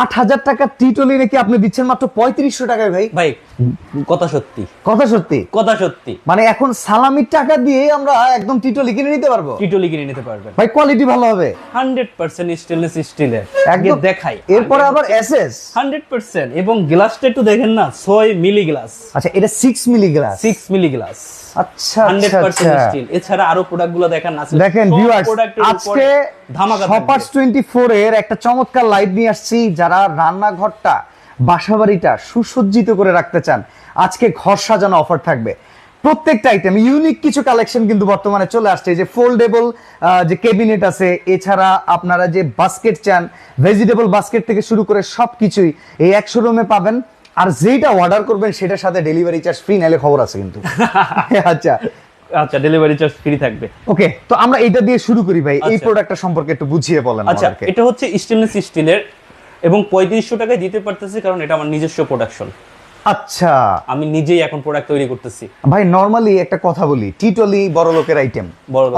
আট হাজার টাকা টিটলি নাকি আপনি দিচ্ছেন মাত্র পঁয়ত্রিশশো টাকায় ভাই। ভাই কথা সত্যি। কথা সত্যি? কথা সত্যি। মানে এখন সালামির টাকা দিয়ে আমরা একদম টিটলি কিনে নিতে পারব? টিটলি কিনে নিতে পারবেন। ভাই কোয়ালিটি ভালো হবে। হান্ড্রেড পার্সেন্ট স্টেনলেস স্টিলের দেখাই। এরপরে আবার এসএস হান্ড্রেড পার্সেন্ট। এবং গ্লাসটা একটু দেখেন না ছয় মিলি গ্লাস আচ্ছা এটা six milli glass six milli glass আচ্ছা হান্ড্রেড আচ্ছা পার্সেন্ট আচ্ছা। স্টিল এছাড়া আরও প্রোডাক্টগুলো দেখেন না দেখেন ভিউয়ার্স আজকে ধামাকা সপার্স টোয়েন্টি ফোর এর একটা চমৎকার লাইট নিয়ে আসছি। যারা রান্নাঘরটা বাসাবাড়িটা সুসজ্জিত করে রাখতে চান আজকে ঘর সাজানো অফার থাকবে। প্রত্যেকটা আইটেম ইউনিক কিছু কালেকশন কিন্তু বর্তমানে চলে আসছে। যে ফোল্ডেবল যে কেবিনেট আছে এছাড়া আপনারা যে বাস্কেট চান ভেজিটেবল বাস্কেট থেকে শুরু করে সবকিছুই এই এক শোরুমে পাবেন। আর যেটা অর্ডার করবেন সেটার সাথে ডেলিভারি চার্জ ফ্রি নাইলে খবর আছে কিন্তু। আচ্ছা। আচ্ছা ডেলিভারি চার্জ ফ্রি থাকবে। ওকে তো আমরা এটা দিয়ে শুরু করি ভাই। এই আচ্ছা। প্রোডাক্টটা সম্পর্কে একটু বুঝিয়ে বলেন আচ্ছা এটা হচ্ছে স্টেনলেস স্টিলের এবং পঁয়ত্রিশশো টাকায় দিতে পারতেছি কারণ এটা আমার নিজস্ব প্রোডাকশন আচ্ছা। আমি নিজেই এখন প্রোডাক্ট তৈরি করতেছি। ভাই নরমালি একটা কথা বলি টিটলি বড় লোকের আইটেম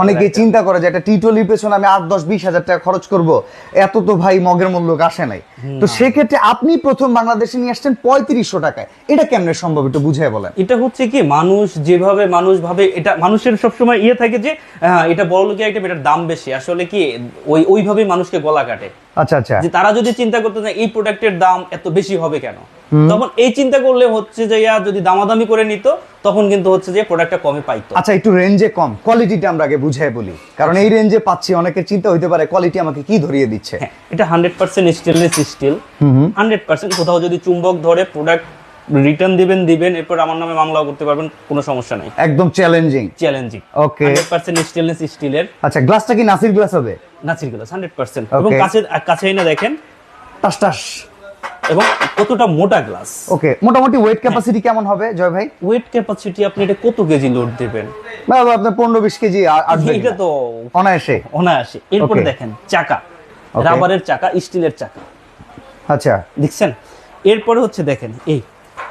অনেকে চিন্তা করে যে একটা টিটলির পেছনে আমি আট দশ বিশ হাজার টাকা খরচ করব এত তো ভাই মগের মূল্য আসে নাই। তো সেক্ষেত্রে আপনি প্রথম বাংলাদেশে নিয়ে আসছেন পঁয়ত্রিশশো টাকায়। এটা কেমনে সম্ভব একটু বুঝিয়ে বলেন? এটা হচ্ছে কি মানুষ যেভাবে মানুষ ভাবে এটা মানুষের সবসময় ইয়ে থাকে যে এটা বড় লোকের আইটেম এটার দাম বেশি। আসলে কি ওই ওইভাবে মানুষকে গলা কাটে। আচ্ছা আচ্ছা। যে তারা যদি চিন্তা করতে চায় এই প্রোডাক্টের দাম এত বেশি হবে কেন? তখন এই চিন্তা করলে হচ্ছে যে ইয়া যদি দামাদামি করে নিত তখন কিন্তু হচ্ছে যে প্রোডাক্টটা কমে পাইতো। আচ্ছা একটু রেঞ্জে কম। কোয়ালিটিটা আমরা আগে বুঝিয়ে বলি। কারণ এই রেঞ্জে পাচ্ছি অনেকের চিন্তা হইতে পারে কোয়ালিটি আমাকে কি ধরিয়ে দিচ্ছে। হ্যাঁ এটা hundred percent stainless steel hundred percent কোথাও যদি চুম্বক ধরে প্রোডাক্ট রিটার্ন দিবেন দিবেন এরপর আমার নামে মামলাও করতে পারবেন কোনো সমস্যা নাই। একদম challenging challenging okay hundred percent stainless স্টিলের আচ্ছা গ্লাসটা কি নাসির গ্লাস হবে? নাসির গ্লাস হান্ড্রেড পার্সেন্ট Okay. এবং কাছে কাছে না দেখেন। টাস টাস। এবং কতটা মোটা গ্লাস ওকে মোটামুটি ওয়েট ক্যাপাসিটি কেমন হবে জয় ভাই? ওয়েট ক্যাপাসিটি আপনি এটা কত কেজি লোড দেবেন? না আপনার পনেরো বিশ কেজি এটা তো অনায়াসে। অনায়াসে। এরপরে. দেখেন চাকা। রাবারের চাকা স্টিলের চাকা। আচ্ছা। দেখছেন? এরপরে হচ্ছে দেখেন এই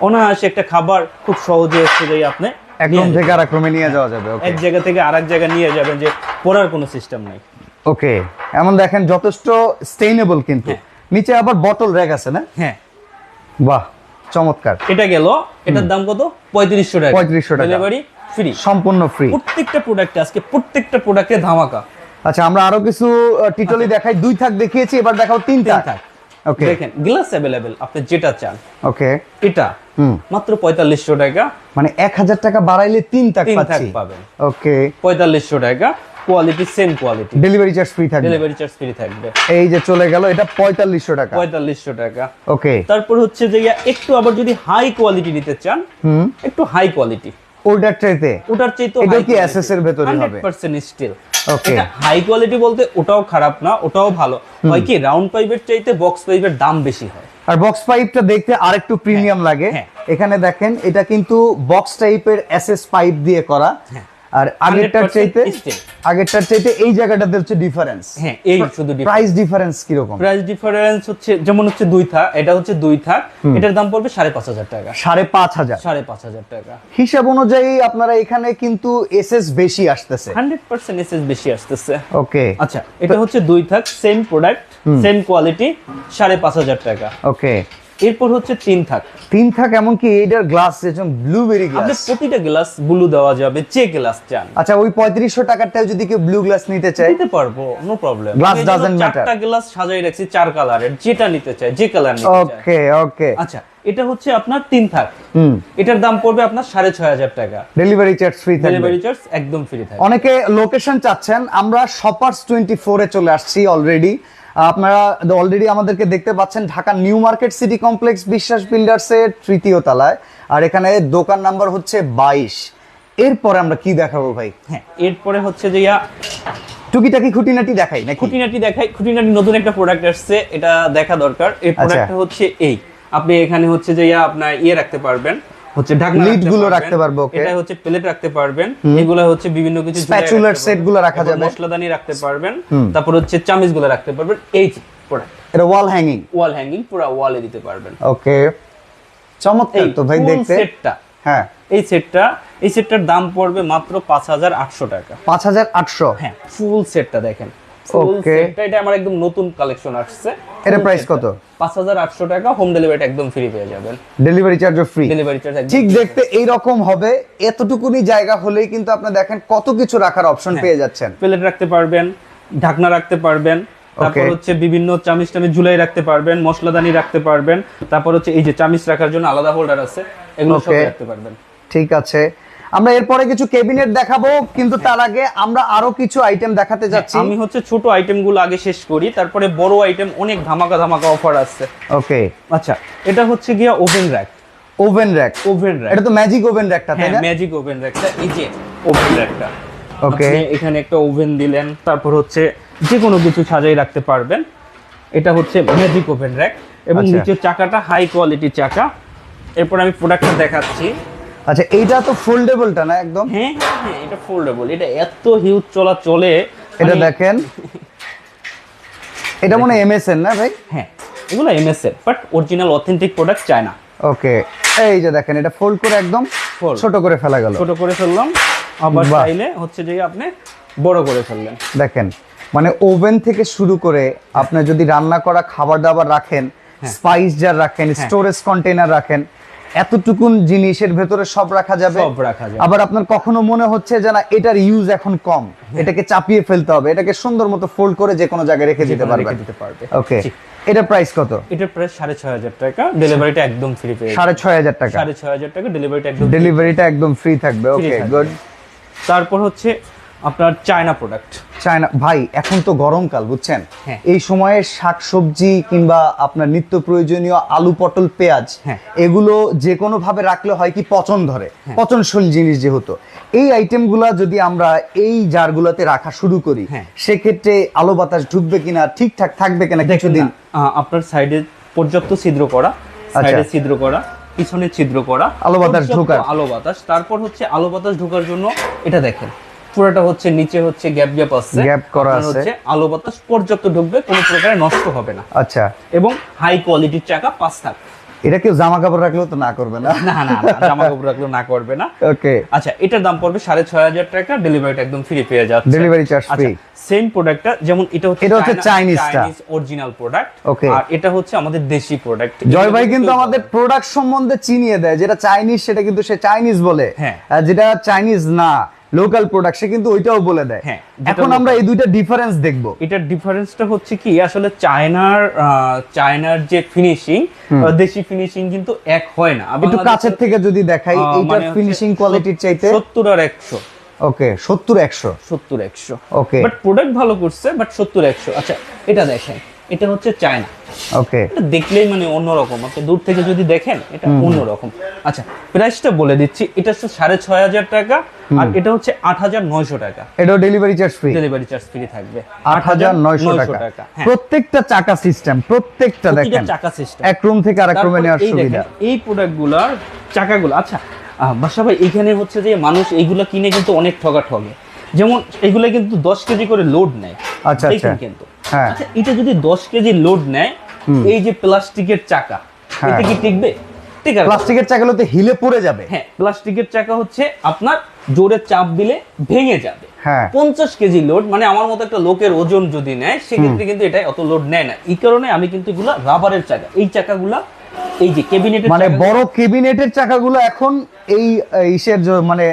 অনায়াসে একটা খাবার খুব সহজে যে আপনি একদম থেকে আর এক রুমে নিয়ে যাওয়া যাবে ওকে এক জায়গা থেকে আরেক জায়গা নিয়ে যাবেন যে পড়ার কোনো সিস্টেম নাই। ওকে এমন দেখেন যথেষ্ট স্টেইনেবল কিন্তু। হ্যাঁ। নিচে আবার বটল র্যাক আছে না? হ্যাঁ। বাহ চমৎকার। এটা গেল এটার দাম কত? পঁয়ত্রিশশো টাকা। 3500 টাকা। Delivery free. সম্পূর্ণ ফ্রি প্রত্যেকটা প্রোডাক্টে আজকে প্রত্যেকটা প্রোডাক্টে ধামাকা। আচ্ছা আমরা আরও কিছু টিটলি দেখাই। দুই থাক দেখিয়েছি এবার দেখাও তিন তিন থাক। ওকে দেখেন গ্লাস অ্যাভেলেবেল আপনি যেটা চান। ওকে এটা মাত্র পঁয়তাল্লিশশো টাকা। মানে এক হাজার টাকা বাড়াইলে তিন থাক পাচ্ছি। পাবেন। ওকে পঁয়তাল্লিশশো টাকা। Quality same quality delivery charge free থাকবে। ডেলিভারি চার্জ ফ্রি থাকবে। এই যে চলে গেল এটা পঁয়তাল্লিশশো টাকা। পঁয়তাল্লিশশো টাকা। ওকে তারপর হচ্ছে যে একটু আবার যদি হাই কোয়ালিটি নিতে চান হুম। একটু হাই কোয়ালিটি ওটার চাইতে? ওটার চাইতে এটাও কি SS এর ভেতরেই হবে? Percent steel Okay. এটা হাই কোয়ালিটি বলতে ওটাও খারাপ না ওটাও ভালো। হয় কি রাউন্ড পাইপের চাইতে বক্স পাইপের দাম বেশি হয়। আর বক্স পাইপটা দেখতে আরেকটু প্রিমিয়াম লাগে। হ্যাঁ। এখানে দেখেন এটা কিন্তু বক্স টাইপের এসএস পাইপ দিয়ে করা। হ্যাঁ। আর আগেরটার চাইতে আগেরটার চাইতে এই জায়গাটাতে হচ্ছে ডিফারেন্স হ্যাঁ এই শুধু প্রাইস ডিফারেন্স কীরকম? প্রাইস ডিফারেন্স হচ্ছে যেমন হচ্ছে দুই থাক এটা হচ্ছে দুই থাক এটার দাম পড়বে সাড়ে পাঁচ হাজার টাকা। সাড়ে পাঁচ হাজার। সাড়ে পাঁচ হাজার টাকা। হিসাব অনুযায়ী আপনারা এখানে কিন্তু এসএস বেশি আসতেছে। হান্ড্রেড পার্সেন্ট এসএস বেশি আসতেছে। ওকে আচ্ছা এটা হচ্ছে দুই থাক সেম প্রোডাক্ট সেম কোয়ালিটি সাড়ে পাঁচ হাজার টাকা। ওকে এরপর হচ্ছে তিন থাক। তিন থাক এমনকি এটার গ্লাস যেরকম ব্লুবেরি আপনি গ্লাস প্রতিটা গ্লাস ব্লু দেওয়া যাবে যে গ্লাস চান। আচ্ছা ওই পঁয়ত্রিশশো টাকারটাও যদি কেউ ব্লু গ্লাস নিতে চায়? দিতে পারব no problem Glass doesn't matter. চারটা গ্লাস সাজাই রাখছি চার কালারের যেটা নিতে চায় যে কালার নিতে চায়। ওকে ওকে আচ্ছা এটা হচ্ছে আপনার তিন থাক। হুম। এটার দাম পড়বে আপনার সাড়ে ছয় হাজার টাকা। ডেলিভারি চার্জ ফ্রি থাকবে। ডেলিভারি চার্জ একদম ফ্রি থাকে অনেকে লোকেশন চাচ্ছেন আমরা শপার্স টোয়েন্টি ফোরে চলে আসছি অলরেডি আপনারা অলরেডি আমাদেরকে দেখতে পাচ্ছেন Dhaka new market city complex Biswas বিল্ডার্সের তৃতীয় তলায়। আর এখানে দোকান নাম্বার হচ্ছে বাইশ। এরপরে আমরা কি দেখাবো ভাই? হ্যাঁ। এরপরে হচ্ছে যে ইয়া টুকিটাকি খুঁটিনাটি দেখাই নাকি? খুঁটিনাটি দেখাই খুঁটিনাটি নতুন একটা প্রোডাক্ট আসছে এটা দেখা দরকার। এই আচ্ছা। প্রোডাক্টটা হচ্ছে এই। আপনি এখানে হচ্ছে যে আপনার ইয়ে রাখতে পারবেন। হচ্ছে ঢাকনা রাখতে গুলো রাখতে পারব. এটা হচ্ছে প্লেট রাখতে পারবেন। এগুলো হচ্ছে বিভিন্ন কিছু set পারবেন। গুলো রাখা যাবে। মশলাদানি রাখতে পারবেন। তারপর হচ্ছে চামিচগুলো রাখতে পারবেন। এই প্রোডাক্ট এটা ওয়াল হ্যাঙ্গিং ওয়াল হ্যাঙ্গিং পুরো ওয়ালে দিতে পারবেন। ওকে চমৎকার তো ভাই দেখতে। সেটটা হ্যাঁ। এই সেটটা এই সেটটার দাম পড়বে মাত্র পাঁচ হাজার আটশো টাকা। পাঁচ হাজার আটশো। হ্যাঁ ফুল সেটটা দেখেন। Okay. এটা আমার একদম নতুন কালেকশন আসছে। এটা price কত? পাঁচ হাজার আটশো টাকা হোম ডেলিভারি একদম ফ্রি পেয়ে যাবেন। ডেলিভারি চার্জও ফ্রি ডেলিভারি চার্জ ঠিক দেখতে এই রকম হবে এতটুকুনি জায়গা হলেই কিন্তু আপনি দেখেন কত কিছু রাখার অপশন হ্যাঁ। পেয়ে যাচ্ছেন। প্লেট রাখতে পারবেন ঢাকনা রাখতে পারবেন তারপর হচ্ছে বিভিন্ন চামিচ টামিচ ঝুলাই রাখতে পারবেন মশলাদানি রাখতে পারবেন তারপর হচ্ছে এই যে চামিচ রাখার জন্য আলাদা হোল্ডার আছে এগুলো সব রাখতে পারবেন। ঠিক আছে। আমরা এরপরে কিছু কেবিনেট দেখাবো কিন্তু তার আগে আমরা আরও কিছু আইটেম দেখাতে যাচ্ছি। আমি হচ্ছে ছোট আইটেমগুলো আগে শেষ করি তারপরে বড় আইটেম অনেক ধামাকা ধামাকা অফার আছে ওকে আচ্ছা এটা হচ্ছে গিয়া oven rack oven rack oven rack এটা তো ম্যাজিক ওভেন র্যাকটা তাই হ্যাঁ না? ম্যাজিক ওভেন র্যাকটা এই যে ওভেন র্যাকটা. আপনি এখানে একটা ওভেন দিলেন তারপর হচ্ছে যে কোনো কিছু সাজাই রাখতে পারবেন। এটা হচ্ছে ম্যাজিক ওভেন র্যাক এবং আচ্ছা। নিচের চাকাটা হাই কোয়ালিটি চাকা। এরপর আমি প্রোডাক্টটা দেখাচ্ছি। আচ্ছা এইটা তো ফোল্ডেবলটা না একদম? হ্যাঁ হ্যাঁ এটা ফোল্ডেবল এটা এত হিউজ চলা চলে এটা মানে- দেখেন। এটা মনে এমএসএন না ভাই? হ্যাঁ এগুলো এমএসএর বাট অরিজিনাল অথেন্টিক প্রোডাক্ট চায় না ওকে এই যে দেখেন এটা ফোল্ড করে একদম। ছোট করে ফেলা গেল। ছোট করে ফেললাম আবার। চাইলে হচ্ছে যে আপনি বড় করে ফেললেন। দেখেন মানে ওভেন থেকে শুরু করে আপনি যদি রান্না করা খাবার দাবার রাখেন হ্যাঁ। স্পাইস জার রাখেন স্টোরেজ কন্টেনার রাখেন এতটুকুন জিনিসের ভেতরে সব রাখা যাবে। সব রাখা যাবে। আবার আপনার কখনো মনে হচ্ছে যে না এটার ইউজ এখন কম। এটাকে চাপিয়ে ফেলতে হবে। এটাকে সুন্দর মতো ফোল্ড করে যে কোনো জায়গায় রেখে দিতে রেখে দিতে পারবে। ওকে এটা প্রাইস কত? এটার প্রাইস সাড়ে ছয় হাজার টাকা। ডেলিভারিটা একদম ফ্রি পেয়ে সাড়ে ছয় হাজার টাকা। সাড়ে ছয় হাজার টাকা ডেলিভারিটা একদম ডেলিভারিটা একদম ফ্রি থাকবে। ওকে গুড তারপর হচ্ছে আপনার চায়না প্রোডাক্ট চায়না ভাই এখন তো গরমকাল বুঝছেন হ্যাঁ। এই সময়ে শাকসবজি কিংবা আপনার নিত্য প্রয়োজনীয় আলু পটল পেঁয়াজ হ্যাঁ। এগুলো যে কোনো ভাবে রাখলে হয় কি পচন ধরে হ্যাঁ। পচনশীল জিনিস যেহেতু এই আইটেমগুলা যদি আমরা এই জারগুলোতে রাখা শুরু করি। সেক্ষেত্রে আলো বাতাস ঢুকবে কিনা ঠিকঠাক থাকবে কিনা কিছুদিন আপনার সাইডে পর্যাপ্ত ছিদ্র করা সাইডে ছিদ্র করা পিছনে ছিদ্র করা আচ্ছা। আলো বাতাস ঢোকার। আলো বাতাস তারপর হচ্ছে আলো বাতাস ঢোকার জন্য এটা দেখেন পুরোটা হচ্ছে নিচে হচ্ছে গ্যাপ গ্যাপ আছে Gap করা আছে। হচ্ছে আলো বাতাস পর্যাপ্ত ঢুকবে কোনো প্রকারে নষ্ট হবে না। আচ্ছা। এবং হাই কোয়ালিটির চাকা পাঁচ থাক এটা কেউ জামা কাপড় রাখলেও তো না করবে না? না না জামা কাপড় রাখলেও না করবে না। ওকে আচ্ছা এটার দাম পড়বে সাড়ে ছয় হাজার টাকা। ডেলিভারিটা একদম ফ্রি পেয়ে যাচ্ছে। Delivery charge free। সেম প্রোডাক্টটা যেমন এটা হচ্ছে এটা হচ্ছে Chinese টা। অরিজিনাল প্রোডাক্ট ওকে আর এটা হচ্ছে আমাদের দেশি প্রোডাক্ট জয় ভাই কিন্তু আমাদের প্রোডাক্ট সম্বন্ধে চিনিয়ে দেয়। যেটা চাইনিজ সেটা কিন্তু সে চাইনিজ বলে। হ্যাঁ। যেটা চাইনিজ না। লোকাল প্রোডাক্ট সে কিন্তু ওইটাও বলে দেয়। হ্যাঁ, এখন আমরা এই দুইটা ডিফারেন্স দেখব। এটার ডিফারেন্সটা হচ্ছে কি আসলে চায়নার চায়নার যে ফিনিশিং দেশি ফিনিশিং কিন্তু এক হয় না। আমি একটু কাছের থেকে যদি দেখাই এইটার ফিনিশিং কোয়ালিটির চাইতে মানে সত্তর আর একশো। ওকে সত্তর একশো। সত্তর একশো। ওকে বাট প্রোডাক্ট ভালো করছে বাট সত্তর একশো। আচ্ছা এটা দেখেন। এটা হচ্ছে চায়না। ওকে এটা দেখলেই মানে অন্যরকম। আপনি দূর থেকে যদি দেখেন এটা অন্যরকম। আচ্ছা প্রাইসটা বলে দিচ্ছি। এটা হচ্ছে সাড়ে ছয় হাজার টাকা আর এটা হচ্ছে আট হাজার নয়শো টাকা। এটাও delivery charge free delivery charge free থাকবে। আট হাজার নয়শো টাকা। হ্যাঁ। প্রত্যেকটা চাকা সিস্টেম প্রত্যেকটা দেখেন। চাকা সিস্টেম এক রুম থেকে আরেক রুমে নেওয়ার সুবিধা। এই প্রোডাক্টগুলোর চাকাগুলো আচ্ছা বাসা ভাই এখানে হচ্ছে যে মানুষ এইগুলো কিনে কিন্তু অনেক ঠগা ঠগে যেমন এগুলো কিন্তু দশ কেজি করে লোড নেয়। আচ্ছা, আচ্ছা। কিন্তু। হ্যাঁ। আচ্ছা এটা যদি দশ কেজি লোড নেয় এই যে প্লাস্টিকের চাকা হ্যাঁ। এটা কি টিকবে? প্লাস্টিকের চাকাগুলোতে হিলে পড়ে যাবে। হ্যাঁ প্লাস্টিকের চাকা হচ্ছে আপনার জোরে চাপ দিলে ভেঙে যাবে। হ্যাঁ। পঞ্চাশ কেজি লোড মানে আমার মতো একটা লোকের ওজন যদি নেয় সেক্ষেত্রে কিন্তু এটা অত লোড নেয় না। এই কারণে আমি কিন্তু এগুলা রাবারের চাকা এই চাকাগুলা এই যে ক্যাবিনেটের মানে বড় কেবিনেটের চাকাগুলো এখন এই ইসের মানে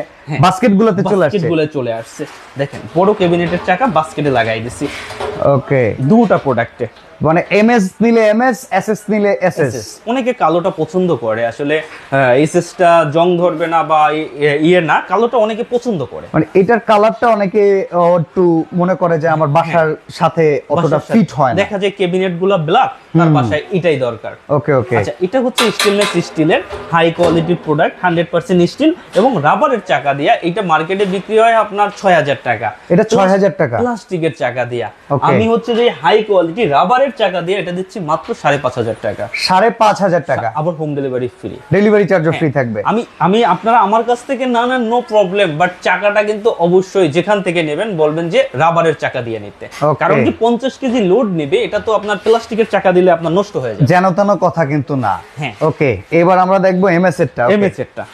বাস্কেট গুলোতে চলে আসছে। গুলো চলে আসছে। দেখেন বড় ক্যাবিনেটের চাকা বাস্কেটে লাগাই দিছি। ওকে দুটা প্রোডাক্টে মানে এমএস নিলে এমএস এসএস নিলে এসএস অনেকে কালোটা পছন্দ করে আসলে এসএসটা জং ধরবে না বা ইয়ে না কালোটা অনেকে পছন্দ করে। মানে এটার কালারটা অনেকে একটু মনে করে যে আমার বাসার সাথে অতটা ফিট হয় না। দেখা যায় ক্যাবিনেটগুলো ব্ল্যাক তার বাসায় এটাই দরকার। ওকে ওকে। আচ্ছা এটা হচ্ছে স্টেনলেস স্টিলের হাই কোয়ালিটির প্রোডাক্ট হান্ড্রেড পার্সেন্ট স্টিল এবং রাবারের চাকা দিয়া এটা মার্কেটে বিক্রি হয় আপনার ছয় হাজার টাকা। এটা 6,000 টাকা? প্লাস্টিকের চাকা দিয়া। আমি হচ্ছে যে হাই কোয়ালিটি রাবারের চাকা দিয়ে এটা দিচ্ছি মাত্র সাড়ে পাঁচ হাজার টাকা। সাড়ে পাঁচ হাজার টাকা। আবার হোম ডেলিভারি ফ্রি ডেলিভারি চার্জও ফ্রি থাকবে। আমি আমি আপনারা আমার কাছ থেকে না নেন নো প্রবলেম বাট চাকাটা কিন্তু অবশ্যই যেখান থেকে নেবেন বলবেন যে রাবারের চাকা দিয়ে নিতে। কারণ কি পঞ্চাশ কেজি লোড নেবে এটা তো আপনার প্লাস্টিকের চাকা দিলে আপনার নষ্ট হয়ে যাবে যেন তেন কথা কিন্তু না। হ্যাঁ। ওকে এবার আমরা দেখব এমএস এরটা? এমএস এরটা।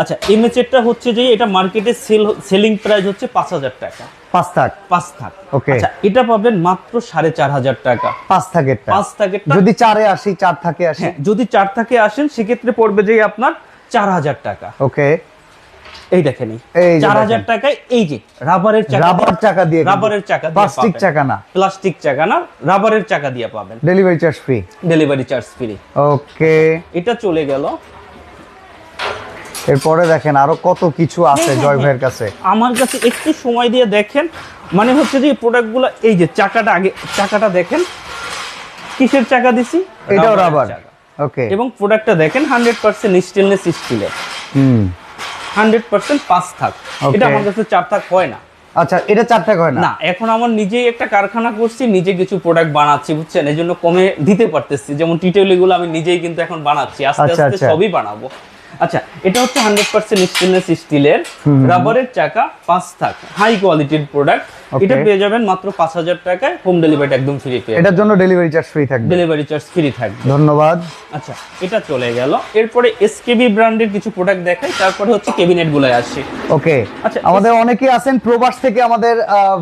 আচ্ছা এমএচ এরটা হচ্ছে যে এটা মার্কেটে সেল সেলিং প্রাইস হচ্ছে পাঁচ হাজার টাকা। পাঁচ থাক। পাঁচ থাক। Okay. আচ্ছা এটা পাবেন মাত্র সাড়ে চার হাজার টাকা। পাঁচ থাকেরটা। পাঁচ থাকেরটা। যদি চারে আসি চার থাকে আসি। হ্যাঁ যদি চার থাকে আসেন সেক্ষেত্রে পড়বে যে আপনার চার হাজার টাকা। ওকে এই দেখেন চার হাজার টাকায় এই যে রাবারের রাবার চাকা দিয়ে রাবারের চাকা প্লাস্টিক চাকা না। প্লাস্টিক চাকা না রাবারের চাকা দিয়ে পাবেন। Delivery charge free delivery charge free okay এটা চলে গেল। এরপরে দেখেন আরও কত কিছু আছে হ্যাঁ, জয় হ্যাঁ, ভাইয়ের কাছে। আমার কাছে একটু সময় দিয়ে দেখেন। মানে হচ্ছে যে প্রোডাক্ট প্রোডাক্টগুলো এই যে চাকাটা আগে চাকাটা দেখেন। কিসের চাকা দিছি? এটাও রাবার ওকে এবং প্রোডাক্টটা দেখেন হান্ড্রেড পার্সেন্ট স্টেনলেস স্টিলের হুম। হান্ড্রেড পার্সেন্ট পাঁচ থাক। এটা আমার কাছে চার থাক হয় না। আচ্ছা এটা চার থাক হয় না? এখন আমার নিজেই একটা কারখানা করছি নিজে কিছু প্রোডাক্ট বানাচ্ছি বুঝছেন? এই জন্য কমে দিতে পারতেছি। যেমন টিটেলিগুলো আমি নিজেই কিন্তু এখন বানাচ্ছি। আস্তে আচ্ছা, আস্তে আচ্ছা। সবই বানাবো। আচ্ছা এটা হচ্ছে হান্ড্রেড পার্সেন্ট স্টেনলেস স্টিলের রাবারের চাকা পাঁচ থাক। হাই কোয়ালিটির প্রোডাক্ট এটা পেয়ে যাবেন মাত্র পাঁচ হাজার টাকায়। হোম ডেলিভারি একদম ফ্রি পেয়ে এটার জন্য ডেলিভারি চার্জ ফ্রি থাকবে। ডেলিভারি চার্জ ফ্রি থাকবে। ধন্যবাদ। আচ্ছা এটা চলে গেল। এরপরে এসকেবি ব্র্যান্ডের কিছু প্রোডাক্ট দেখাই। তারপরে হচ্ছে কেবিনেটগুলো আসি। ওকে। আচ্ছা, আমাদের অনেকেই আছেন প্রবাস থেকে আমাদের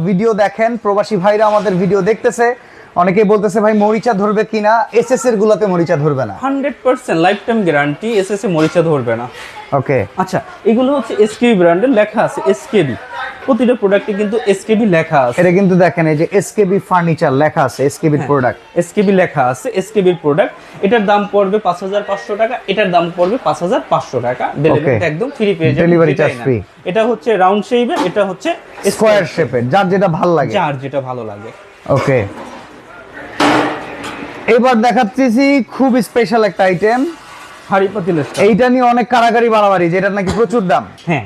ভিডিও দেখেন। প্রবাসী ভাইরা আমাদের ভিডিও দেখতেছে। অনেকেই বলতেছে ভাই মরিচা ধরবে কিনা এসএস এর গুলাতে মরিচা ধরবে না। Hundred percent life time guarantee S S এ মরিচা ধরবে না। ওকে আচ্ছা এগুলো হচ্ছে এসকেবি ব্র্যান্ডের লেখা আছে এসকেবি প্রতিটা প্রোডাক্টে কিন্তু এসকেবি লেখা আছে। এটা কিন্তু দেখেন এই যে এসকেবি ফার্নিচার লেখা আছে এসকেবির হ্যাঁ। প্রোডাক্ট এসকেবি লেখা আছে এসকেবির প্রোডাক্ট এটার দাম পড়বে পাঁচ হাজার পাঁচশো টাকা এটার দাম পড়বে পাঁচ হাজার পাঁচশো টাকা। ডেলিভারি একদম ফ্রি পেয়ে যাবেন charge না। free। এটা হচ্ছে রাউন্ড শেপের এটা হচ্ছে স্কোয়ার শেপের যার যেটা ভালো লাগে। চার যেটা ভালো লাগে। ওকে এবার দেখাচ্ছি খুব স্পেশাল একটা আইটেম হাড়ি এইটা নিয়ে অনেক কারাগারি বাড়াবাড়ি যেটা নাকি প্রচুর দাম। হ্যাঁ।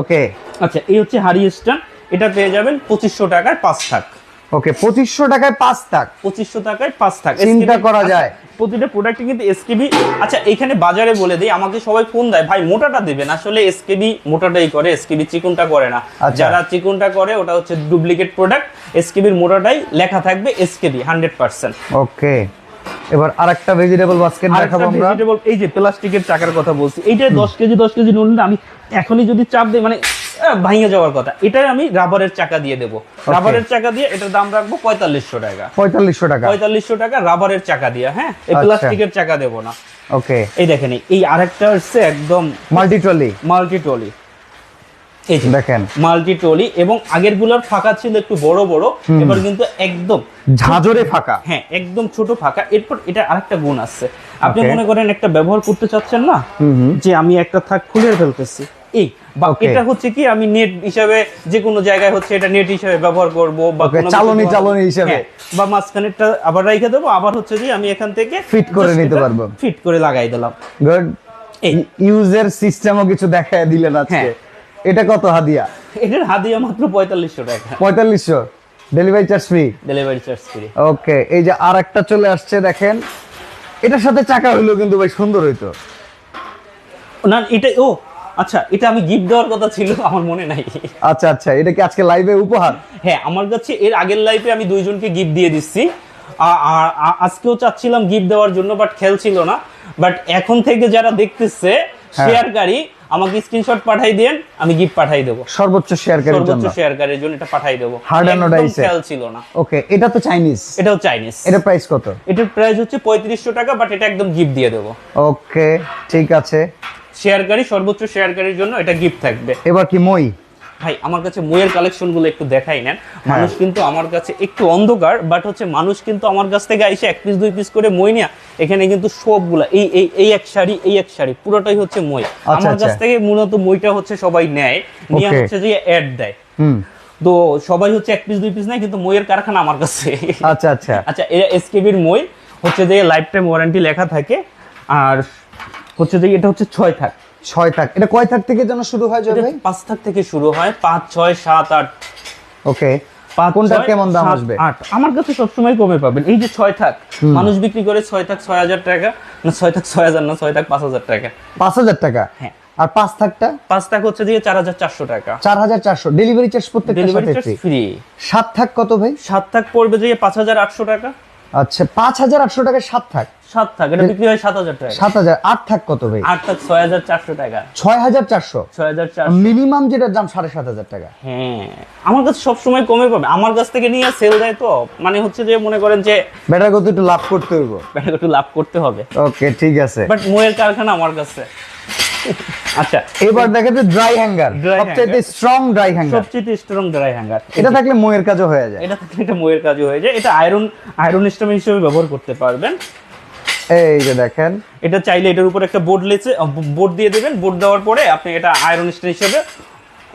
ওকে আচ্ছা এই হচ্ছে হাড়ি স্ট্যান্ড এটা পেয়ে যাবেন পঁচিশশো টাকার পাঁচ থাক। ওকে পঁচিশশো টাকায় পাঁচ থাক। পঁচিশশো টাকায় পাঁচ থাক। চিন্তা করা আচ্ছা, যায়। প্রতিটা প্রোডাক্টে কিন্তু এসকেবি আচ্ছা এখানে বাজারে বলে দেই আমাকে সবাই ফোন দেয় ভাই মোটাটা দেবেন? আসলে এসকেবি মোটাটাই করে এসকেবি চিকনটা করে না। আচ্ছা। যারা চিকনটা করে ওটা হচ্ছে ডুপ্লিকেট প্রোডাক্ট এসকেবির মোটাটাই লেখা থাকবে এসকেবি হান্ড্রেড পার্সেন্ট ওকে এবার আরেকটা ভেজিটেবল বাস্কেট দেখাবো আমরা। ভেজিটেবল এই যে প্লাস্টিকের চাকার কথা বলছি এইটা দশ কেজি দশ কেজি নুন আমি এখনই যদি চাপ দিই মানে ভাঙে যাওয়ার কথা। এটাই আমি রাবারের চাকা দিয়ে দেবো। রাবারের চাকা দিয়ে এটার দাম রাখব পঁয়তাল্লিশশো টাকা। পঁয়তাল্লিশশো টাকা। পঁয়তাল্লিশশো টাকা রাবারের চাকা দিয়ে হ্যাঁ? এই আচ্ছা। প্লাস্টিকের চাকা দেবো না। ওকে এই দেখেন এই- আরেকটা হচ্ছে একদম মাল্টি ট্রলি মাল্টি এই দেখেন। মাল্টি টলি এবং আগেরগুলোর ফাঁকা ছিল একটু বড় বড় এবার কিন্তু একদম ঝাঁঝরে ফাঁকা। হ্যাঁ একদম ছোট ফাঁকা। এরপর এটা আরেকটা গুণ আছে। আপনি মনে করেন একটা ব্যবহার করতে চাচ্ছেন না? যে আমি একটা থাক খুলে ফেলতেছি। এই বা এটা হচ্ছে কি আমি নেট হিসাবে যে কোনো জায়গায় হচ্ছে এটা নেট হিসাবে ব্যবহার করব বা চালনি চালনি হিসেবে। হ্যাঁ, বা মাঝখানেরটা আবার রেখে দেবো আবার হচ্ছে যে আমি এখান থেকে Fit করে নিতে পারব। ফিট করে লাগাই দিলাম। গুড ইউজের সিস্টেমও কিছু দেখায় দিলেন আজকে। হ্যাঁ। এটা কত হাদিয়া? এটার হাদিয়া মাত্র পঁয়তাল্লিশশো টাকা। পঁয়তাল্লিশশো। Delivery charge free delivery charge free okay এই যে আর একটা চলে আসছে দেখেন। এটার সাথে চাকা হইল কিন্তু ভাই সুন্দর হইতো। না এটা ও আচ্ছা এটা আমি গিফট দেওয়ার কথা ছিল আমার মনে নাই। আচ্ছা আচ্ছা এটা কি আজকে লাইভে উপহার? হ্যাঁ আমার কাছে এর আগের লাইফে আমি দুইজনকে গিফট দিয়ে দিচ্ছি। আর আজকেও চাচ্ছিলাম গিফট দেওয়ার জন্য বাট খেল ছিল না। বাট এখন থেকে যারা দেখতেছে হ্যাঁ। শেয়ারকারী আমাকে স্ক্রিনশট পাঠাই দেন আমি গিফট পাঠাই দেবো। সর্বোচ্চ শেয়ারকারীর সর্বোচ্চ জন্য। শেয়ারকারীর জন্য এটা পাঠাই দেবো। And একদম dice খেয়াল ছিল না। ওকে এটা তো চাইনিজ এটাও চাইনিজ এটা প্রাইস কত? এটার প্রাইস হচ্ছে পঁয়ত্রিশশো টাকা বাট এটা একদম গিফট দিয়ে দেবো। ওকে ঠিক আছে। শেয়ারকারী সর্বোচ্চ শেয়ারকারীর জন্য এটা গিফট থাকবে। এবার কি মই? ভাই আমার কাছে বইয়ের কালেকশনগুলো একটু দেখাই নেন। মানুষ কিন্তু আমার কাছে একটু অন্ধকার বাট হচ্ছে মানুষ কিন্তু আমার কাছ থেকে এসে এক পিস দুই পিস করে মই নিয়ে। এখানে কিন্তু সবগুলা এই এই এই এক শাড়ি এই এক শাড়ি পুরোটাই হচ্ছে মই। আমার কাছ আচ্ছা। থেকে মূলত মইটা হচ্ছে সবাই নেয় নিয়ে হচ্ছে যে অ্যাড দেয়। হুম। তো সবাই হচ্ছে এক পিস দুই পিস নেয় কিন্তু মইয়ের কারখানা আমার কাছে। আচ্ছা আচ্ছা। আচ্ছা এসকেবির মই হচ্ছে যে লাইফ টাইম ওয়ারেন্টি লেখা থাকে। আর হচ্ছে যে এটা হচ্ছে ছয় থাক। ছয় থাক। এটা কয় থাক থেকে যেন শুরু হয় জয় ভাই? পাঁচ থাক থেকে শুরু হয়। পাঁচ ছয় সাত আট। ওকে। কোনটা কেমন দাম আসবে? আট। আমার কাছে সবসময় কমে পাবেন। এই যে ছয় থাক মানুষ বিক্রি করে ছয় থাক ছয় হাজার টাকা না ছয় থাক ছয় হাজার না ছয় থাক পাঁচ হাজার টাকা। পাঁচ হাজার টাকা? হ্যাঁ। আর পাঁচ থাকটা? পাঁচ থাক হচ্ছে দিয়ে চার হাজার চারশো টাকা। চার হাজার চারশো। ডেলিভারি চার্জ প্রত্যেকটা ডেলিভারি চার্জ ফ্রি ফ্রি সাত থাক কত ভাই? সাত থাক পড়বে যে পাঁচ হাজার আটশো টাকা। আচ্ছা পাঁচ হাজার আটশো টাকা সাত থাক। সাত থাক এটা বিক্রি হয় সাত হাজার টাকা সাত হাজার আট থাক কত ভাই? আট থাক ছয় হাজার চারশো টাকা। ছয় হাজার চারশো? ছয় হাজার চারশো। মিনিমাম যেটার দাম সাড়ে সাত হাজার টাকা। হ্যাঁ আমার কাছে সবসময় কমে পাবে আমার কাছ থেকে নিয়ে সেল দেয় তো। মানে হচ্ছে যে মনে করেন যে বেটার কত একটু লাভ করতে হইব। ব্যাটাকে একটু লাভ করতে হবে। ওকে ঠিক আছে। বাট মোয়ের কারখানা আমার কাছে। আচ্ছা এবার ড্রাই হ্যাঙ্গার সবচেয়ে স্ট্রং ড্রাই হ্যাঙ্গার সবচেয়ে স্ট্রং ড্রাই হ্যাঙ্গার এটা থাকলে ময়ের কাজও হয়ে যায়। এটা থাকলে এটা মোয়ের কাজও হয়ে যায়। এটা আয়রন আয়রন হিসেবে ব্যবহার করতে পারবেন। এই যে দেখেন। এটা চাইলে এটার উপর একটা বোর্ড লেছে বোর্ড দিয়ে দেবেন। বোর্ড দেওয়ার পরে আপনি এটা আয়রন স্টেন হিসেবে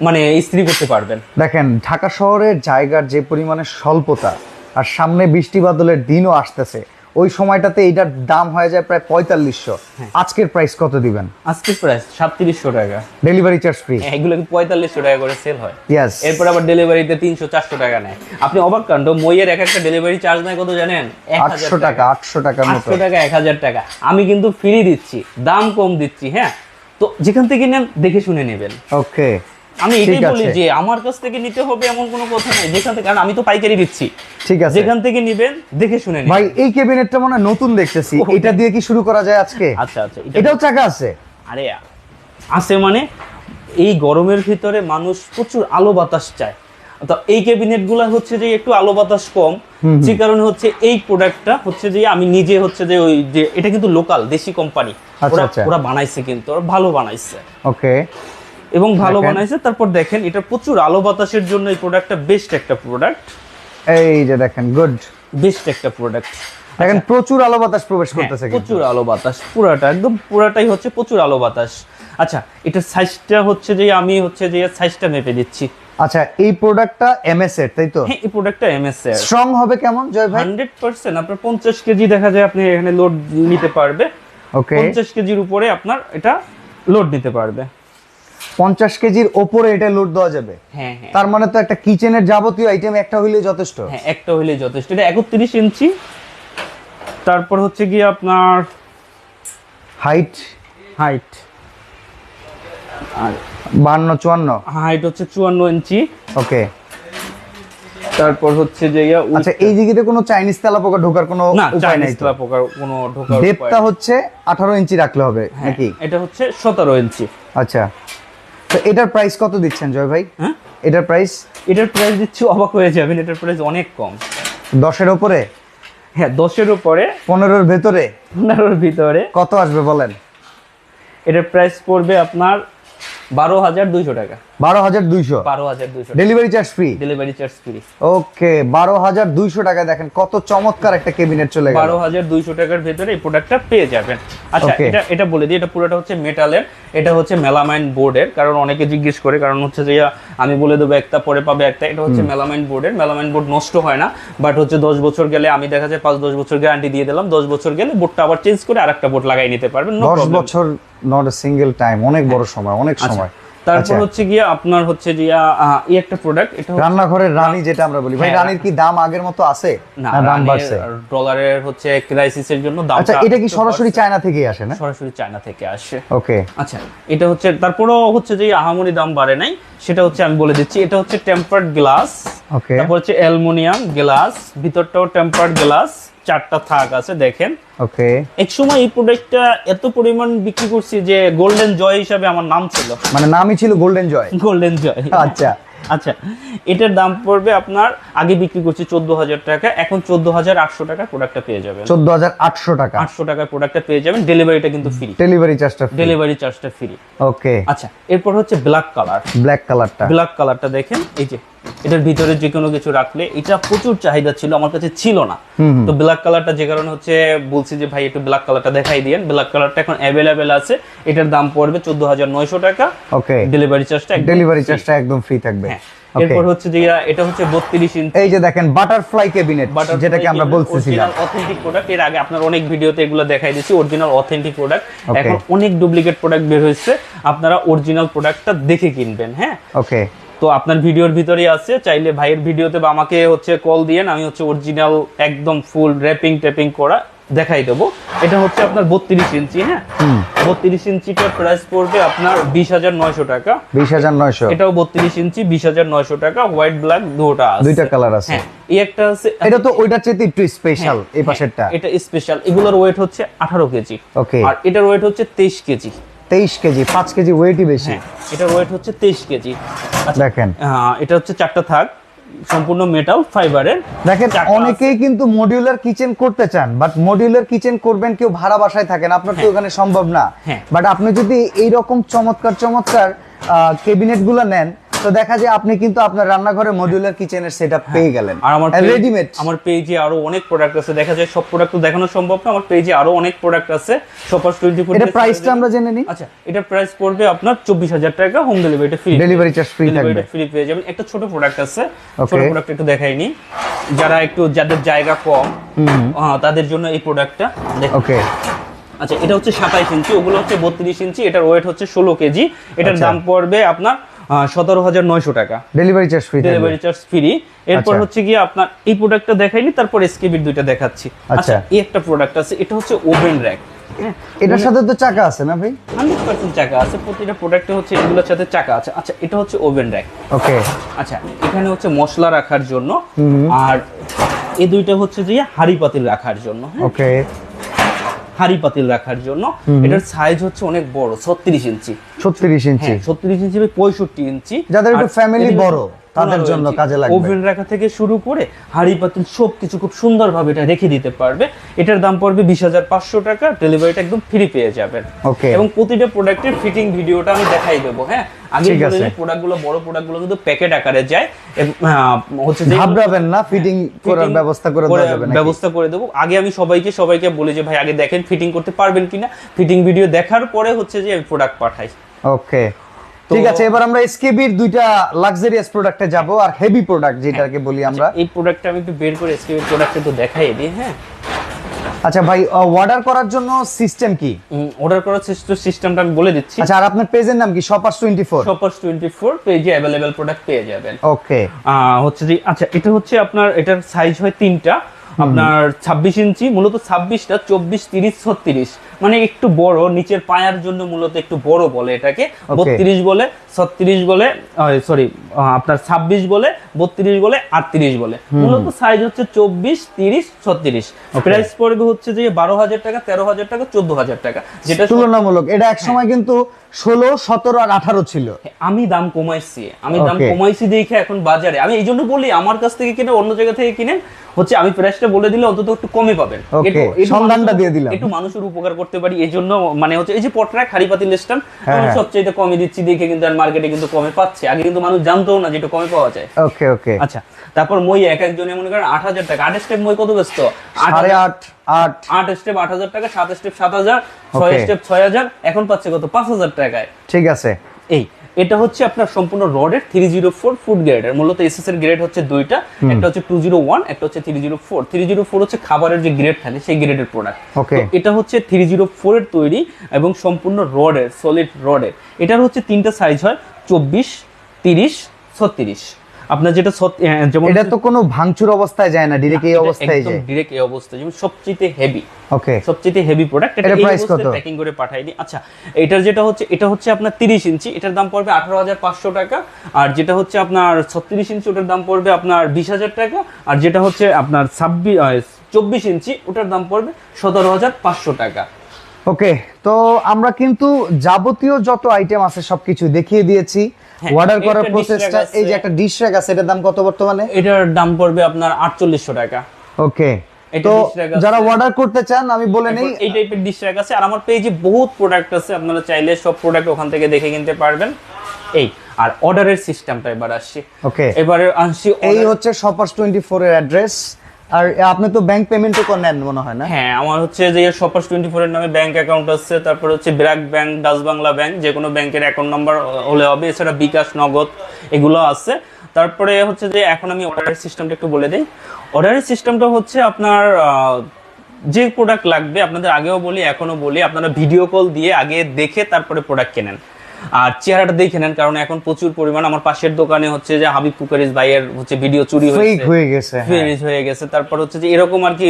মানে ইস্ত্রি করতে পারবেন। দেখেন ঢাকা শহরের জায়গার যে পরিমাণে স্বল্পতা আর সামনে বৃষ্টি বাদলের দিনও আসতেছে ওই সময়টাতে এইটার দাম হয়ে যায় প্রায় পঁয়তাল্লিশশো। হ্যাঁ। আজকের প্রাইস কত দিবেন? আজকের প্রাইস সাতত্রিশশো টাকা। ডেলিভারি চার্জ ফ্রি এগুলো পঁয়তাল্লিশশো টাকা করে সেল হয়। ইয়াস এরপর আবার ডেলিভারিতে তিনশো চারশো টাকা নেয়। আপনি অবাক কাণ্ড মইয়ের এক একটা ডেলিভারি চার্জ নেয় কত জানেন? আটশো টাকা। আটশো টাকা আটশো টাকা এক হাজার টাকা। আমি কিন্তু ফ্রি দিচ্ছি দাম কম দিচ্ছি হ্যাঁ? তো যেখান থেকে নেন দেখে শুনে নেবেন। ওকে আমি এটাই বলি যে আমার কাছ থেকে নিতে হবে এমন কোনো কথা নেই। যেখান থেকে কারণ আমি তো পাইকারি দিচ্ছি। ঠিক আছে। যেখান থেকে নিবেন দেখে শুনে নেবেন। ভাই এই ক্যাবিনেটটা মনে হয় নতুন দেখতেছি। এটা দিয়ে কি শুরু করা যায় আজকে? আচ্ছা আচ্ছা এটাও চাকা আছে? আরে আছে মানে এই গরমের ভিতরে মানুষ প্রচুর আলো বাতাস চায়। তো এই ক্যাবিনেটগুলা হচ্ছে যে একটু আলো বাতাস কম। যে কারণে হচ্ছে এই প্রোডাক্টটা হচ্ছে যে আমি নিজে হচ্ছে যে ওই যে এটা কিন্তু লোকাল দেশি কোম্পানি। আচ্ছা, ওরা আচ্ছা। ওরা বানাইছে কিন্তু ওরা ভালো বানাইছে। ওকে। এবং ভালো বানাইছে তারপর দেখেন এটা প্রচুর আলো বাতাসের জন্য এই প্রোডাক্টটা বেস্ট একটা প্রোডাক্ট এই যে দেখেন গুড বেস্ট একটা প্রোডাক্ট দেখেন প্রচুর আলো বাতাস প্রবেশ করতেছে। হ্যাঁ, প্রচুর আলো বাতাস পুরাটা একদম পুরাটাই হচ্ছে প্রচুর আলো বাতাস। আচ্ছা এটার সাইজটা হচ্ছে যে আমি হচ্ছে যে সাইজটা মেপে দিচ্ছি। আচ্ছা এই প্রোডাক্টটা এমএস এর তাই তো? হ্যাঁ এই প্রোডাক্টটা এমএস এর। স্ট্রং হবে কেমন জয় ভাই? হান্ড্রেড পার্সেন্ট আপনার পঞ্চাশ কেজি দেখা যায় আপনি এখানে লোড নিতে পারবে। ওকে পঞ্চাশ কেজির উপরে আপনার এটা লোড নিতে পারবে। পঞ্চাশ কেজির ওপরে এটা লোড দেওয়া যাবে। হ্যাঁ হ্যাঁ। তার মানে তো একটা কিচেনের যাবতীয় আইটেম একটা হইলে যথেষ্ট। হ্যাঁ একটা হইলে যথেষ্ট। এটা একত্রিশ ইঞ্চি। তারপর হচ্ছে গিয়ে আপনার হাইট হাইট আর বান্ন চুয়ান্ন? হাইট হচ্ছে চুয়ান্ন ইঞ্চি। ওকে। তারপর হচ্ছে যে আচ্ছা এই দিকে কোনো চাইনিজ তেলা পোকা ঢোকার কোনো উপায় নাই কোনো ঢোকার ডেপটা হচ্ছে আঠারো ইঞ্চি রাখলে হবে হ্যাঁ, নাকি? এটা হচ্ছে সতেরো ইঞ্চি। আচ্ছা। তো এটার প্রাইস কত দিচ্ছেন জয় ভাই? হ্যাঁ? এটার প্রাইস এটার প্রাইস দিচ্ছি অবাক হয়ে যাবেন এটার প্রাইস অনেক কম। দশের ওপরে? হ্যাঁ দশের উপরে পনেরোর ভেতরে? পনেরোর ভিতরে। কত আসবে বলেন? এটার প্রাইস পড়বে আপনার বারো হাজার দুইশো টাকা। বারো হাজার দুইশো? বারো হাজার দুইশো delivery charge free delivery charge free okay বারো হাজার দুইশো টাকা দেখেন কত চমৎকার একটা কেবিনেট চলে গেল। বারো হাজার দুইশো টাকার ভেতরে এই প্রোডাক্টটা পেয়ে যাবেন। আচ্ছা এটা এটা বলে দিই এটা পুরোটা হচ্ছে মেটালের এটা হচ্ছে মেলামাইন বোর্ডের কারণ অনেকে জিজ্ঞেস করে কারণ হচ্ছে যে আমি বলে দেবো একটা পরে পাবে একটা। এটা হচ্ছে মেলামাইন বোর্ডের। মেলামাইন বোর্ড নষ্ট হয় না বাট হচ্ছে দশ বছর গেলে আমি দেখা যায় পাঁচ দশ বছর গ্যারান্টি দিয়ে দিলাম। দশ বছর গেলে বোর্ডটা আবার চেঞ্জ করে আরেকটা বোর্ড লাগাই নিতে পারবেন দশ বছর নট এ সিঙ্গেল টাইম অনেক বড় সময় অনেক আচ্ছা, সময়। তারপর আচ্ছা। হচ্ছে গিয়া আপনার হচ্ছে গিয়া এই একটা প্রোডাক্ট এটা রান্নাঘরের রানী যেটা আমরা বলি। ভাই হ্যাঁ, রানীর কি দাম আগের মতো আছে? না না দাম বাড়ছে। ডলারের হচ্ছে ক্রাইসিসের জন্য দাম আচ্ছা এটা কি সরাসরি চায়না থেকেই আসে না? সরাসরি চায়না থেকে আসে। ওকে আচ্ছা এটা হচ্ছে তারপরেও হচ্ছে যে আহামরি দাম বাড়ে নাই। সেটা হচ্ছে আমি বলে দিচ্ছি এটা হচ্ছে টেম্পার্ড গ্লাস ওকে তারপর হচ্ছে অ্যালুমিনিয়াম গ্লাস ভিতরটাও টেম্পার্ড গ্লাস চারটা থাক আছে দেখেন। ওকে। এক সময় এই প্রোডাক্টটা এত পরিমাণ বিক্রি করছি যে গোল্ডেন জয় হিসাবে আমার নাম ছিল। মানে নামই ছিল গোল্ডেন জয় গোল্ডেন জয় আচ্ছা। আচ্ছা এটার দাম পড়বে আপনার আগে বিক্রি করছি চোদ্দ হাজার টাকা এখন চোদ্দ হাজার আটশো টাকা প্রোডাক্টটা পেয়ে যাবেন। চোদ্দ হাজার আটশো টাকা। আটশো টাকায় প্রোডাক্টটা পেয়ে যাবেন ডেলিভারিটা কিন্তু ফ্রি ডেলিভারি চার্জটা ডেলিভারি চার্জটা ফ্রি ওকে। আচ্ছা এরপর হচ্ছে ব্ল্যাক কালার ব্ল্যাক কালারটা ব্ল্যাক কালারটা দেখেন এই যে এটার ভিতরে যে কোনো কিছু রাখলে এটা প্রচুর চাহিদা ছিল আমার কাছে ছিল না। তো ব্ল্যাক কালারটা যে কারণে হচ্ছে বলছি যে ভাই একটু ব্ল্যাক কালারটা দেখাই দিয়েন ব্ল্যাক কালারটা এখন অ্যাভেলেবেল আছে। এটার দাম পড়বে চোদ্দ হাজার নয়শো টাকা। ওকে ডেলিভারি চার্জটা ডেলিভারি চার্জটা একদম ফ্রি থাকবে। হ্যাঁ। এরপর হচ্ছে যে এটা হচ্ছে বত্রিশ ইঞ্চি। এই যে দেখেন বাটারফ্লাই ক্যাবিনেট যেটাকে আমরা বলতেছিলাম। অথেন্টিক প্রোডাক্টের আগে আপনার অনেক ভিডিওতে এগুলো দেখাই দিয়েছি অরিজিনাল অথেন্টিক প্রোডাক্ট এখন অনেক ডুপ্লিকেট প্রোডাক্ট বের হয়েছে। আপনারা অরিজিনাল প্রোডাক্টটা দেখে কিনবেন হ্যাঁ? ওকে তো আপনার ভিডিওর ভিতরেই আছে। চাইলে ভাইয়ের ভিডিওতে বা আমাকে হচ্ছে কল দিয়ে আমি হচ্ছে অরিজিনাল একদম ফুল র্যাপিং ট্যাপিং করা দেখাই দেবো। এটা হচ্ছে আপনার বত্রিশ ইঞ্চি হ্যাঁ? বত্রিশ ইঞ্চিটার প্রাইস পড়বে আপনার বিশ হাজার নয়শো টাকা। বিশ হাজার নয়শো। এটাও বত্রিশ ইঞ্চি বিশ হাজার নয়শো টাকা হোয়াইট ব্ল্যাক দুটা আছে। দুইটা কালার আছে। হ্যাঁ এই একটা আছে। এটা তো ওইটার চেয়ে একটু স্পেশাল এই পাশেরটা। হ্যাঁ, এটা স্পেশাল এগুলোর ওয়েট হচ্ছে আঠারো কেজি। ওকে আর এটার ওয়েট হচ্ছে তেইশ কেজি। তেইশ কেজি পাঁচ কেজি ওয়েটই বেশি। এটা এটার ওয়েট হচ্ছে তেইশ কেজি। দেখেন। আহ, এটা হচ্ছে চারটা থাক সম্পূর্ণ মেটাল ফাইবারের দেখেন অনেকেই কিন্তু মডিউলার কিচেন করতে চান বাট মডিউলার কিচেন করবেন কেউ ভাড়া বাসায় থাকেন আপনার তো ওখানে সম্ভব না। হ্যাঁ। বাট আপনি যদি এই রকম চমৎকার চমৎকার কেবিনেটগুলো নেন তো দেখা যায় আপনি কিন্তু আপনার রান্নাঘরে মডিউলার কিচেনের সেটআপ পেয়ে গেলেন। আর আমার রেডিমেড আমার পেজে আরও অনেক প্রোডাক্ট আছে। দেখা যায় সব প্রোডাক্ট তো দেখানো সম্ভব না। আমার পেজে আরও অনেক প্রোডাক্ট আছে। শপার্স টোয়েন্টি ফোর এটা প্রাইসটা আমরা জেনে নিই। আচ্ছা এটা প্রাইস পড়বে আপনার চব্বিশ হাজার টাকা। হোম ডেলিভারিটা ফ্রি ডেলিভারি চার্জ ফ্রি থাকবে। ফ্রি পেয়ে যাবেন। একটা ছোট প্রোডাক্ট আছে। ছোট প্রোডাক্ট একটু দেখাইনি যারা একটু যাদের জায়গা কম আহ, তাদের জন্য এই প্রোডাক্টটা ওকে আচ্ছা এটা হচ্ছে সাতাইশ ইঞ্চি। ওগুলো হচ্ছে বত্রিশ ইঞ্চি। এটার ওয়েট হচ্ছে ষোলো কেজি। এটার আচ্ছা। দাম পড়বে আপনার সতেরো হাজার নয়শো টাকা। Delivery charge free delivery charge free এরপর আচ্ছা। হচ্ছে গিয়ে আপনার এই প্রোডাক্টটা দেখাইনি তারপর এসকেবির দুইটা দেখাচ্ছি। আচ্ছা। আচ্ছা এই একটা প্রোডাক্ট আছে এটা হচ্ছে ওভেন র্যাক হ্যাঁ? এটার সাথে তো চাকা আছে না ভাই? হান্ড্রেড পার্সেন্ট চাকা আছে প্রতিটা প্রোডাক্টে হচ্ছে এগুলোর সাথে চাকা আছে। আচ্ছা এটা হচ্ছে ওভেন র্যাক ওকে আচ্ছা এখানে হচ্ছে মশলা রাখার জন্য আর এই দুইটা হচ্ছে যে হাড়ি পাতিল রাখার জন্য হ্যাঁ? ওকে হাড়ি পাতিল রাখার জন্য। এটার সাইজ হচ্ছে অনেক বড় ছত্রিশ ইঞ্চি। ছত্রিশ ইঞ্চি। হ্যাঁ ছত্রিশ ইঞ্চি পঁয়ষট্টি ইঞ্চি। যাদের একটু family বড়, তাদের জন্য কাজে লাগবে। ওভেন রাখা থেকে শুরু করে হাড়ি পাতিল সব কিছু খুব সুন্দরভাবে এটা রেখে দিতে পারবে। এটার দাম পড়বে বিশ হাজার পাঁচশো টাকা। ডেলিভারিটা একদম ফ্রি পেয়ে যাবেন। Okay. এবং প্রতিটা প্রোডাক্টের ফিটিং ভিডিওটা আমি দেখাই দেবো হ্যাঁ? আগে আছে। প্রোডাক্টগুলো বড় প্রোডাক্টগুলো কিন্তু প্যাকেট আকারে যায় হচ্ছে যে ঘাবড়াবেন না ফিটিং করার ব্যবস্থা করে দেওয়া যাবে ব্যবস্থা করে দেবো। আগে আমি সবাইকে সবাইকে বলি যে ভাই আগে দেখেন ফিটিং করতে পারবেন কিনা? ফিটিং ভিডিও দেখার পরে হচ্ছে যে আমি প্রোডাক্ট পাঠাই। ওকে। ঠিক আছে এবার আমরা এসকেবির দুইটা লাক্সারিয়াস প্রোডাক্টে যাব আর হেভি প্রোডাক্ট যেটাকে বলি আমরা। এই প্রোডাক্টটা আমি একটু বের করে এসকে প্রোডাক্টটা তো দেখাই দিই হ্যাঁ। আচ্ছা ভাই অর্ডার করার জন্য সিস্টেম কি? অর্ডার করার সিস্টেম সিস্টেমটা আমি বলে দিচ্ছি। আচ্ছা আর আপনার পেজের নাম কি? Shoppers twenty four shoppers twenty four পেজে অ্যাভেলেবেল প্রোডাক্ট পেয়ে যাবেন। ওকে হচ্ছে যে আচ্ছা এটা হচ্ছে আপনার এটার সাইজ হয় তিনটা। আপনার ছাব্বিশ ইঞ্চি মূলত ছাব্বিশটা চব্বিশ তিরিশ ছত্রিশ। মানে একটু বড় নিচের পায়ার জন্য মূলত একটু বড় বলে এটাকে। বত্রিশ বলে ছত্রিশ বলে সরি আপনার ছাব্বিশ বলে বত্রিশ বলে আটত্রিশ বলে। মূলত সাইজ হচ্ছে চব্বিশ তিরিশ ছত্রিশ। প্রাইস পড়বে হচ্ছে যে বারো হাজার টাকা তেরো হাজার টাকা চোদ্দ হাজার টাকা। যেটা তুলনামূলক এটা এক সময় কিন্তু ষোলো সতেরো আর আঠারো ছিল। আমি দাম কমাইছি। আমি দাম কমাইছি দেখে এখন বাজারে। আমি এই জন্য বলি আমার কাছ থেকে কিনে অন্য জায়গা থেকে কিনেন। হচ্ছে আমি প্রাইসটা বলে দিলে অন্তত একটু কমে পাবেন। একটু- একটু সন্ধানটা দিয়ে দিলাম। একটু মানুষের উপকার করতে পারি এই জন্য মানে হচ্ছে এই যে পটরাক হাড়ি পাতিল স্টান হ্যাঁ, আমি হ্যাঁ। সবচেয়ে কমে দিচ্ছি দেখে কিন্তু আর মার্কেটে কিন্তু কমে পাচ্ছে। আগে কিন্তু মানুষ জানতো না যে এটা কমে পাওয়া যায়। ওকে ওকে আচ্ছা তারপর মই এক একজনে মনে করেন আট হাজার টাকা। আট স্টেপ মই কত ব্যস্ত? সাড়ে আট আট। আট স্টেপ আট হাজার টাকা সাত স্টেপ সাত হাজার ছয় স্টেপ ছয় হাজার এখন পাচ্ছে কত? পাঁচ হাজার টাকায়। ঠিক আছে। এই এটা হচ্ছে আপনার সম্পূর্ণ রডের থ্রি জিরো ফোর ফুড গ্রেডের মূলত এস এস এর গ্রেড হচ্ছে দুইটা একটা হচ্ছে টু জিরো ওয়ান একটা হচ্ছে three zero four three zero four হচ্ছে খাবারের যে গ্রেড থাকে সেই গ্রেডের প্রোডাক্ট ওকে এটা হচ্ছে থ্রি জিরো ফোর এর তৈরি এবং সম্পূর্ণ রডের সলিড রডের এটার হচ্ছে তিনটা সাইজ হয় চব্বিশ তিরিশ ছত্রিশ। আপনার যেটা যেমন এটা তো কোনো ভাঙচুর অবস্থায় যায় না ডিরেক্ট এই অবস্থায় যায়। ডিরেক্ট এই অবস্থায়। যেমন সবচেয়ে হেভি ওকে সবচেয়ে হেভি প্রোডাক্ট এটা অবস্থায় কত? প্যাকিং করে পাঠাই দিই আচ্ছা এটার যেটা হচ্ছে এটা হচ্ছে আপনার তিরিশ ইঞ্চি। এটার দাম পড়বে আঠারো হাজার পাঁচশো টাকা। আর যেটা হচ্ছে আপনার ছত্রিশ ইঞ্চি ওটার দাম পড়বে আপনার বিশ হাজার টাকা। আর যেটা হচ্ছে আপনার ছাব্বিশ চব্বিশ ইঞ্চি ওটার দাম পড়বে সতেরো হাজার পাঁচশো টাকা। ওকে তো আমরা কিন্তু যাবতীয় যত আইটেম আছে সবকিছু দেখিয়ে দিয়েছি। অর্ডার করার প্রসেসটা এই যে একটা ডিশ র্যাক আছে এটার দাম কত বর্তমানে? এটার দাম পড়বে আপনার আটচল্লিশশো টাকা। ওকে তো। যারা অর্ডার করতে চান আমি বলে নেই। এই টাইপের ডিশ র্যাক আছে আর আমার পেজে বহুত প্রোডাক্ট আছে আপনারা চাইলে সব প্রোডাক্ট ওখান থেকে দেখে কিনতে পারবেন। এই আর অর্ডারের সিস্টেমটা এবার আসছি। ওকে। এবারে আসছি এই হচ্ছে শপার্স টোয়েন্টি ফোর এর অ্যাড্রেস আর আপনি তো ব্যাংক পেমেন্টও নেন মনে হয় না? হ্যাঁ আমার হচ্ছে যে শপার্স টোয়েন্টি ফোর এর নামে ব্যাংক অ্যাকাউন্ট আছে, তারপর হচ্ছে BRAC bank Dutch Bangla bank যে কোনো ব্যাংকের অ্যাকাউন্ট নাম্বার হলে হবে, এছাড়া বিকাশ, নগদ এগুলো আছে। তারপরে হচ্ছে যে এখন আমি অর্ডারের সিস্টেমটা একটু বলে দিই। অর্ডারের সিস্টেমটা হচ্ছে আপনার যে প্রোডাক্ট লাগবে, আপনাদের আগেও বলি এখনও বলি, আপনারা ভিডিও কল দিয়ে আগে দেখে তারপরে প্রোডাক্ট কেনেন। আর চেহারাটা দেখে নেন কারণ এখন প্রচুর পরিমাণ আমার পাশের দোকানে হচ্ছে যে হাবিব কুকারিজ ভাইয়ের হচ্ছে ভিডিও চুরি হয়ে গেছে হ্যাঁ। হয়ে গেছে। তারপর হচ্ছে যে এরকম আর কি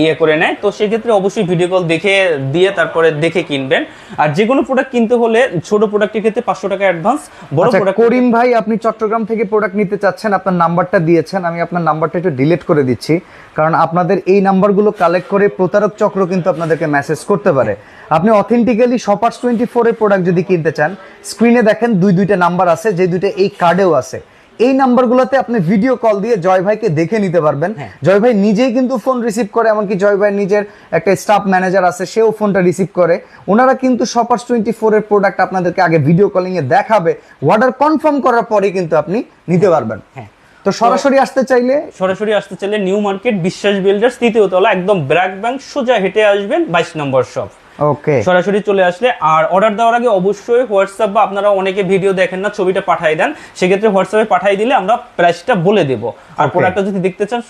ইয়ে করে নেয়। তো সেক্ষেত্রে অবশ্যই ভিডিও কল দেখে দিয়ে তারপরে দেখে কিনবেন। আর যে কোনো প্রোডাক্ট কিনতে হলে ছোট প্রোডাক্টের ক্ষেত্রে পাঁচশো টাকা অ্যাডভান্স বড় আচ্ছা প্রোডাক্ট করিম ভাই আপনি চট্টগ্রাম থেকে প্রোডাক্ট নিতে চাচ্ছেন আপনার নাম্বারটা দিয়েছেন আমি আপনার নাম্বারটা একটু ডিলিট করে দিচ্ছি। কারণ আপনাদের এই নাম্বারগুলো কালেক্ট করে প্রতারক চক্র কিন্তু আপনাদেরকে মেসেজ করতে পারে। আপনি অথেন্টিক্যালি শপার্স টোয়েন্টি ফোরের প্রোডাক্ট যদি কিনতে চান স্ক্রিনে দেখেন দুই দুইটা নাম্বার আছে যে দুইটা এই কার্ডেও আছে। এই নাম্বারগুলোতে আপনি ভিডিও কল দিয়ে জয় ভাইকে দেখে নিতে পারবেন। জয় ভাই নিজেই কিন্তু ফোন রিসিভ করে এমনকি জয় ভাই নিজের একটা স্টাফ ম্যানেজার আছে সেও ফোনটা রিসিভ করে। ওনারা কিন্তু শপার্স টোয়েন্টি ফোরের প্রোডাক্ট আপনাদেরকে আগে ভিডিও কলিং এ দেখাবে। অর্ডার কনফার্ম করার পরে কিন্তু আপনি নিতে পারবেন। হ্যাঁ। তো সরাসরি আসতে চাইলে? সরাসরি আসতে চাইলে নিউ মার্কেট বিশ্বাস বিল্ডার্স তৃতীয় তলা একদম ব্র্যাক ব্যাংক সোজা হেঁটে আসবেন বাইশ নম্বর শপ ওকে সরাসরি চলে আসলে আর অর্ডার দেওয়ার আগে অবশ্যই হোয়াটসঅ্যাপ বা আপনারা অনেকে ভিডিও দেখেন না ছবিটা পাঠাই দেন। সেক্ষেত্রে হোয়াটসঅ্যাপে পাঠাই দিলে আমরা প্রাইসটা বলে দেব। আর. প্রোডাক্টটা যদি দেখতে চান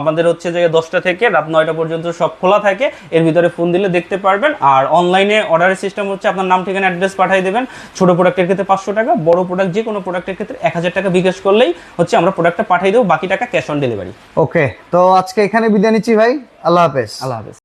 আমাদের হচ্ছে যে দশটা থেকে রাত নয়টা পর্যন্ত সব খোলা থাকে। এর ভিতরে ফোন দিলে দেখতে পারবেন। আর অনলাইনে অর্ডারের সিস্টেম হচ্ছে আপনার নাম ঠিকানা অ্যাড্রেস পাঠাই দেবেন। ছোট প্রোডাক্টের ক্ষেত্রে পাঁচশো টাকা বড় প্রোডাক্ট যে কোনো প্রোডাক্টের ক্ষেত্রে এক হাজার টাকা বিকাশ করলেই হচ্ছে আমরা প্রোডাক্টটা পাঠাই দেবো। বাকি টাকা ক্যাশ অন ডেলিভারি ওকে তো আজকে এখানে বিদায় নিচ্ছি ভাই। আল্লাহ হাফেজ। আল্লাহ হাফেজ।